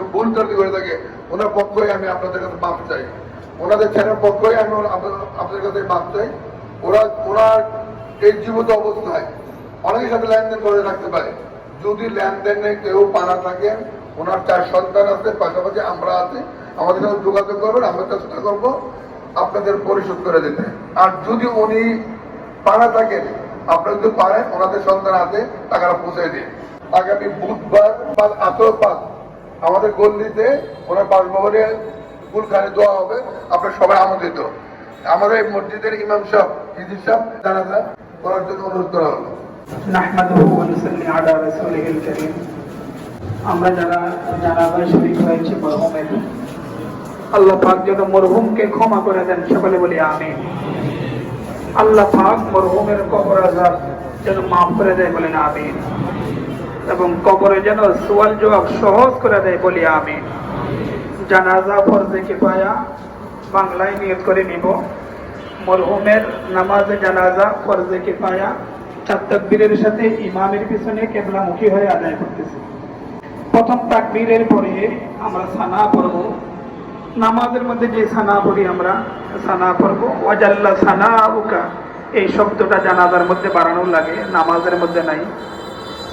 ভুল ত্রুটি করে থাকে, ওনার পক্ষই আমি আপনাদের কাছে মাপ চাই। ওনাদের ছেলের পক্ষই আমি আপনাদের- কাছে মাপ চাই। ওরা, ওনার এই জীবিত অবস্থায় অনেকের সাথে লেনদেন করে রাখতে পারে। যদি লেনদেনে কেউ পানা থাকে, ওনার চার সন্তান আছে, পাশাপাশি আমরা আছি, আমাদের সাথে যোগাযোগ করবেন, আমরা চেষ্টা করব আপনাদের পরিশোধ করে দিতে। আর যদি উনি পানা থাকেন আপনারা যদি পারেন, ওনাদের সন্তান আছে টাকাটা পৌঁছে দিন আগামী বুধবার বা আতরপাত আমাদের গল্লিতে ওনার বাসভবনে কুলখানে দেওয়া হবে। আপনার সবাই আমন্ত্রিত। আমাদের এই মসজিদের ইমাম সাহেব ইদির সাহেব করার জন্য অনুরোধ করা হলো। আমরা যারা হয়েছে মরহুমের আল্লাহ পাক যেন মরহুমকে ক্ষমা করে দেন, সকলে বলি আমিন। আল্লাহ পাক মরহুমের কবর আযাব যেন মাফ করে দেয় বলেন আমিন। এবং কবরে যেন সোয়াল জবাব সহজ করে দেয় বলি আমিন। জানাজা ফরজে কিফায়া বাংলায় নিয়ত করে নিব। মরহুমের নামাজে জানাজা ফরজে কিফায়া চার তাকবীরের সাথে ইমামের পিছনে কেবলামুখী হয়ে আদায় করতেছি। প্রথম তাকবীরের পরে আমরা সানা পড়ব। নামাজের মধ্যে যে সানা পড়ি আমরা, সানা পড়ব। ওয়াজাল্লা সানা উকা এই শব্দটা জানাজার মধ্যে বাড়ানো লাগে, নামাজের মধ্যে নাই।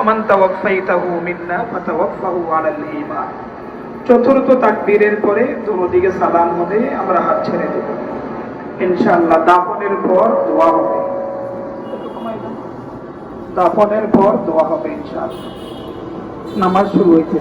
ওমান তাওয়াফাইতাহু মিন্না ফাতাওয়াফাহু আলাল ঈমান। চতুর্থ তাকবীরের পরে দুদিকে সালাম হবে, আমরা হাত ছেড়ে দেব। ইনশাআল্লাহ দাফনের পর দোয়া হবে। দাফনের পর দোয়া হবে ইনশাআল্লাহ। নামাজ শুরু হয়েছে।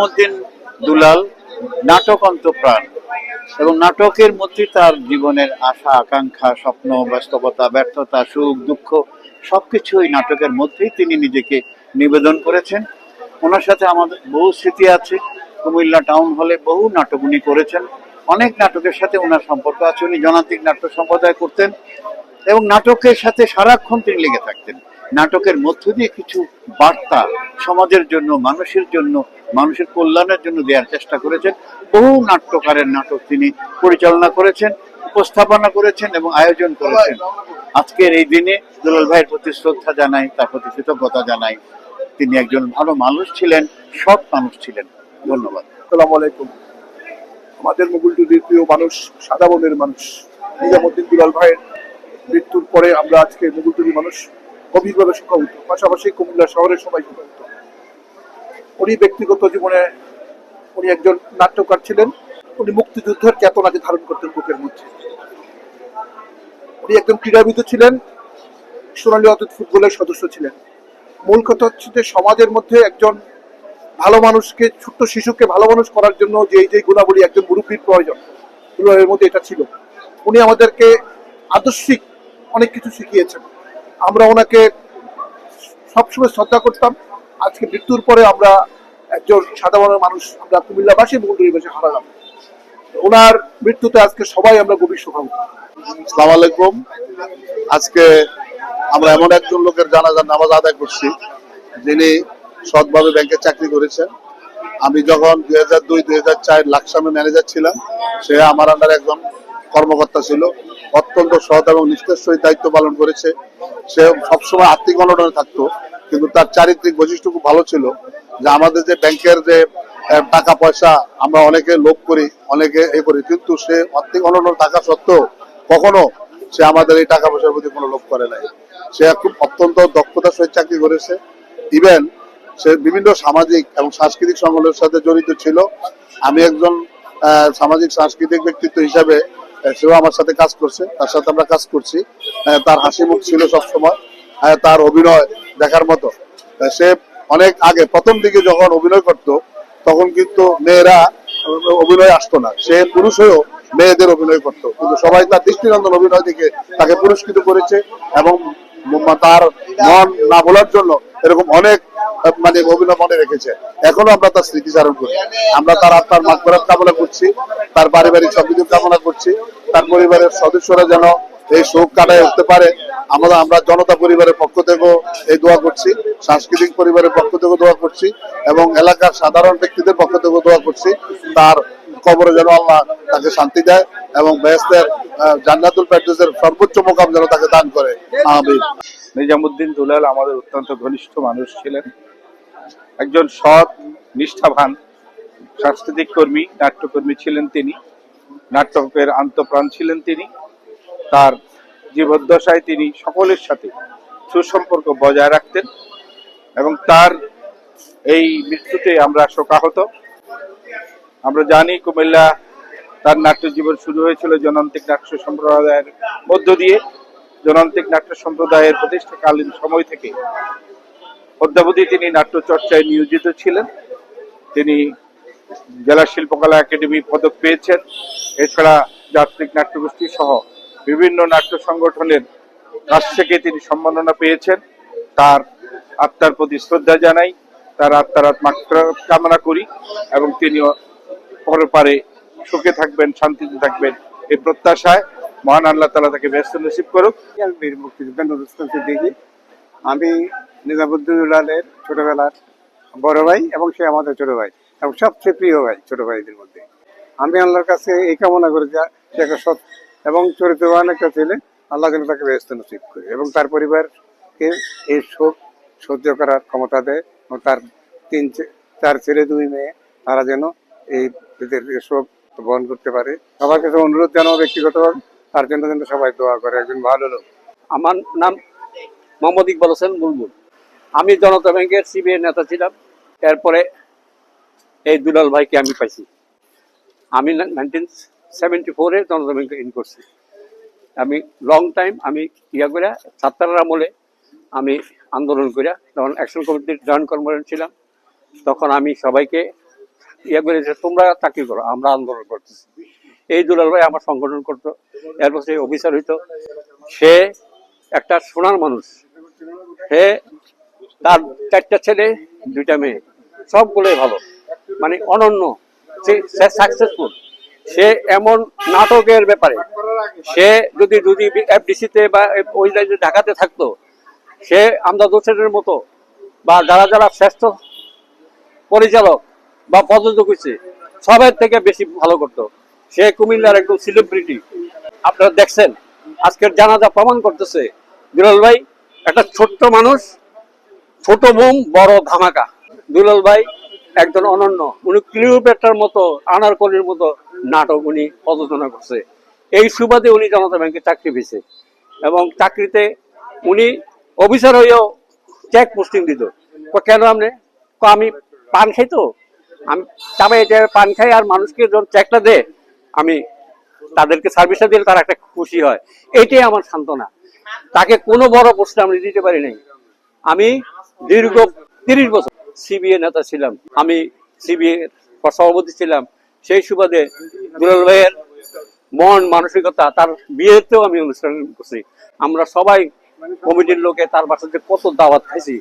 নিজামুদ্দিন দুলাল, নাটক অন্তপ্রাণ। এবং নাটকের মধ্যে তার জীবনের আশা, আকাঙ্ক্ষা, স্বপ্ন বাস্তবতা ব্যর্থতা, সুখ, দুঃখ সবকিছু এই নাটকের মধ্যেই তিনি নিজেকে নিবেদন করেছেন। ওনার সাথে আমাদের বহু স্মৃতি আছে। কুমিল্লা টাউন হলে বহু নাটক উনি করেছেন। অনেক নাটকের সাথে ওনার সম্পর্ক আছে। উনি জনাতিক নাট্য সম্প্রদায় করতেন এবং নাটকের সাথে সারাক্ষণ তিনি লেগে থাকতেন। নাটকের মধ্য দিয়ে কিছু বার্তা সমাজের জন্য, মানুষের জন্য মানুষের কল্যাণের জন্য দেওয়ার চেষ্টা করেছেন। বহু নাট্যকারের নাটক তিনি পরিচালনা করেছেন, উপস্থাপনা করেছেন এবং আয়োজন করেছেন। আজকের এই দিনে দুলাল ভাইয়ের প্রতি শ্রদ্ধা জানাই, তার প্রতি কৃতজ্ঞতা জানাই। তিনি একজন ভালো মানুষ ছিলেন, সৎ মানুষ ছিলেন। ধন্যবাদ। আসসালামু আলাইকুম। আমাদের মুগুলটুলির প্রিয় মানুষ, সাদা বনের মানুষ, নিজামুদ্দিন দুলাল ভাইয়ের মৃত্যুর পরে আমরা আজকে মুগুলটুলি মানুষ গভীরভাবে শোকাহত পাশাপাশি কুমিল্লা শহরের সবাই শোকাহত উনি ব্যক্তিগত জীবনে উনি একজন নাট্যকার ছিলেন। উনি মুক্তিযুদ্ধের চেতনাকে ধারণ করতেন বুকের মধ্যে। উনি একজন ক্রীড়াবিদ ছিলেন, সোনালী অতীত ফুটবলের সদস্য ছিলেন। মূল কথা হচ্ছে যে সমাজের মধ্যে একজন ভালো মানুষকে, ছোট্ট শিশুকে ভালো মানুষ করার জন্য যে যে গুণাবলী একজন মুরব্বীর প্রয়োজন দুলালের মধ্যে এটা ছিল। উনি আমাদেরকে আদর্শিক অনেক কিছু শিখিয়েছেন। আমরা ওনাকে সবসময় শ্রদ্ধা করতাম। আজকে মৃত্যুর পরে আমরা একজন সাধারণ মানুষ, আমরা কুমিল্লাবাসী মুগুলবাসী হারালাম। ওনার মৃত্যুতে আজকে সবাই আমরা গভীর শোকাবো সালাম আলাইকুম। আজকে আমরা এমন একজন লোকের জানাজার নামাজ আদায় করছি, যিনি সৎভাবে ব্যাংকে চাকরি করেছেন। আমি যখন দুই হাজার দুই দুই হাজার চার লাকসামে ম্যানেজার ছিলাম, সে আমার আন্ডার একজন কর্মকর্তা ছিল। অত্যন্ত সৎ এবং নিষ্ঠার সহিত দায়িত্ব পালন করেছে। সে সবসময় আর্থিক অনটনে থাকতো। কিন্তু তার চারিত্রিক বৈশিষ্ট্য খুব ভালো ছিল যে আমাদের যে ব্যাংকের যে টাকা পয়সা আমরা অনেকে লোভ করি, অনেকে এ করি, কিন্তু সে অর্ধেক অনন্য টাকা সত্ত্বেও কখনো সে আমাদের এই টাকা পয়সার প্রতি কোনো লোভ করে নাই। সে খুব অত্যন্ত দক্ষতার সহিত চাকরি করেছে। ইভেন সে বিভিন্ন সামাজিক এবং সাংস্কৃতিক সংগঠনের সাথে জড়িত ছিল। আমি একজন সামাজিক সাংস্কৃতিক ব্যক্তিত্ব হিসাবে সেও আমার সাথে কাজ করছে, তার সাথে আমরা কাজ করছি। তার হাসি মুখ ছিল সবসময়। তার অভিনয় দেখার মতো। সে অনেক আগে, প্রথম দিকে যখন অভিনয় করত, তখন কিন্তু মেয়েরা অভিনয় আসতো না। সে পুরুষ হয়েও মেয়েদের অভিনয় করতো। কিন্তু সবাই তার দৃষ্টিনন্দন অভিনয় দেখে তাকে পুরস্কৃত করেছে এবং তার মন না বলার জন্য এরকম অনেক মানে অভিনয় মনে রেখেছে। এখনও আমরা তার স্মৃতিচারণ করি। আমরা তার আত্মার মাগফিরাত কামনা করছি, তার পারিবারিক সমৃদ্ধি কামনা করছি, তার পরিবারের সদস্যরা যেন এই শোক কাটায় উঠতে পারে আমরা আমরা জনতা পরিবারের পক্ষ থেকেও এই দোয়া করছি, সাংস্কৃতিক পরিবারের পক্ষ থেকেও দোয়া করছি এবং এলাকার সাধারণ ব্যক্তিদের পক্ষ থেকেও দোয়া করছি। তার কবরে যেন আল্লাহ তাকে শান্তি দেয় এবং বেহেস্তের জান্নাতুল ফেরদৌসের সর্বোচ্চ মোকাম যেন তাকে দান করে। আমিন। নিজামুদ্দিন দুলাল আমাদের অত্যন্ত ঘনিষ্ঠ মানুষ ছিলেন। একজন সৎ, নিষ্ঠাবান, সাংস্কৃতিক কর্মী, নাট্যকর্মী ছিলেন তিনি। নাটকের আন্তপ্রাণ ছিলেন তিনি। তার জীবদ্দশায় তিনি সকলের সাথে সুসম্পর্ক বজায় রাখতেন এবং তার এই মৃত্যুতে আমরা শোকাহত। আমরা জানি কুমিল্লা তার নাট্য জীবন শুরু হয়েছিল জনান্তিক নাট্য সম্প্রদায়ের মধ্য দিয়ে। জনান্তিক নাট্য সম্প্রদায়ের প্রতিষ্ঠাকালীন সময় থেকে অদ্যাবধি তিনি নাট্য চর্চায় নিয়োজিত ছিলেন। তিনি জেলা শিল্পকলা একাডেমি পদক পেয়েছেন। এছাড়া যাত্রিক নাট্যগোষ্ঠী সহ বিভিন্ন নাট্য সংগঠনের কাছ থেকে তিনি সম্মাননা পেয়েছেন। তার আত্মার প্রতি শ্রদ্ধা জানাই। তার আত্মার আত্মা কামনা করি এবং তিনিও পরপারে সুখে থাকবেন, শান্তিতে থাকবেন এই প্রত্যাশায় মহান আল্লাহ তালা তাকে ব্যস্ত নসিব করুক। বীর মুক্তিযোদ্ধা সিদ্দিকী। আমি নিজামুদ্দিনুল্লাহের ছোটবেলার বড় ভাই এবং সে আমাদের ছোট ভাই এবং সবচেয়ে প্রিয় ভাই ছোট ভাইদের মধ্যে। আমি আল্লাহর কাছে এই কামনা করি যে সে একটা এবং চরিত্রবান একটা ছেলে, আল্লাহ যেন তাকে ব্যস্ত নসিব করে এবং তার পরিবারকে এই শোক সহ্য করার ক্ষমতা দেয় এবং তার তিন চার ছেলে দুই মেয়ে, তারা যেন এই শোক বহন করতে পারে। সবার কাছে অনুরোধ জানাব ব্যক্তিগতভাবে, তার জন্য কিন্তু সবাই দোয়া করে, একজন ভালো লোক। আমার নাম মোহাম্মদ ইকবাল হোসেন বুলবুল। আমি জনতা ব্যাংকের সিবিআই নেতা ছিলাম। এরপরে এই দুলাল ভাইকে আমি পাইছি। আমি নাইনটিন সেভেন্টি ফোরে জনতা ইন করছি। আমি লং টাইম আমি ইয়া করে, ছাত্রার আমলে আমি আন্দোলন করিয়া তখন অ্যাকশন কমিটির জয়েন্ট কর্মচারী ছিলাম, তখন আমি সবাইকে ইয়া করে যে, তোমরা চাকরি করো, আমরা আন্দোলন করতেছি। এই দুলাল ভাই আমার সংগঠন করতো, এরপর সে অফিসার হইতো। সে একটা সোনার মানুষ। সে তার চারটা ছেলে, দুইটা মেয়ে, সবগুলোই ভালো। মানে অনন্য। সে সাকসেসফুল সে এমন নাটকের ব্যাপারে, সে যদি যদি এফডিসিতে বা ওই ঢাকাতে থাকতো, সে আমরা দোষের মতো বা যারা যারা শ্রেষ্ঠ পরিচালক বা প্রযোজক হয়েছে, সবের থেকে বেশি ভালো করতো। সে কুমিল্লার একদম সেলিব্রিটি আপনারা দেখছেন, আজকের জানাজা প্রমাণ করতেছে, দুলাল ভাই একটা ছোট্ট মানুষ, ছোট বোম বড় ধামাকা। দুলাল ভাই একজন অনন্য। উনি ক্লিওপেট্রার মতো, আনারকলির মতো নাটক উনি প্রযোজনা করছে। এই সুবাদে উনি জনতা ব্যাংকে চাকরি পেয়েছে এবং চাকরিতে উনি অফিসার হয়েও চেক পোস্টিং দিত। কেন আপনি? আমি পান খাই তো। আমি তবে এটা পান খাই আর মানুষকে যখন চেকটা দে আমি তাদেরকে সার্ভিসটা দিলে তারা একটা খুশি হয়। এটাই আমার সান্ত্বনা। তাকে কোনো বড় পোস্টে আমি দিতে পারি নাই। আমি দীর্ঘ তিরিশ বছর সিবিএ নেতা ছিলাম। আমি সিবিএ সভাপতি ছিলাম। সেই সুবাদে দুলাল ভাইয়ের মন, মানসিকতা, তার বিয়েতেও আমি অনুষ্ঠান করছি। আমরা সবাই কমিটির লোকে তার বাসাতে কত দাওয়াত খাইছি।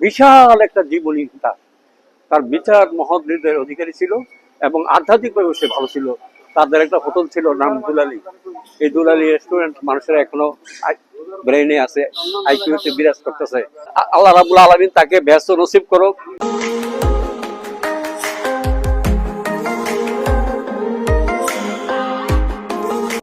বিশাল একটা জীবনী তার। তার বিচার মহৎ অধিকারী ছিল এবং আধ্যাত্মিকভাবে সে ভালো ছিল। তাদের একটা হোটেল ছিল, নাম দুলালি। এই দুলালি রেস্টুরেন্ট মানুষেরা এখনও ব্রেনে আছে, আইকিউতে বিরাজ করতেছে। আল্লাহ রাবুল আলমিন তাকে ব্যস্ত নসিব করুক।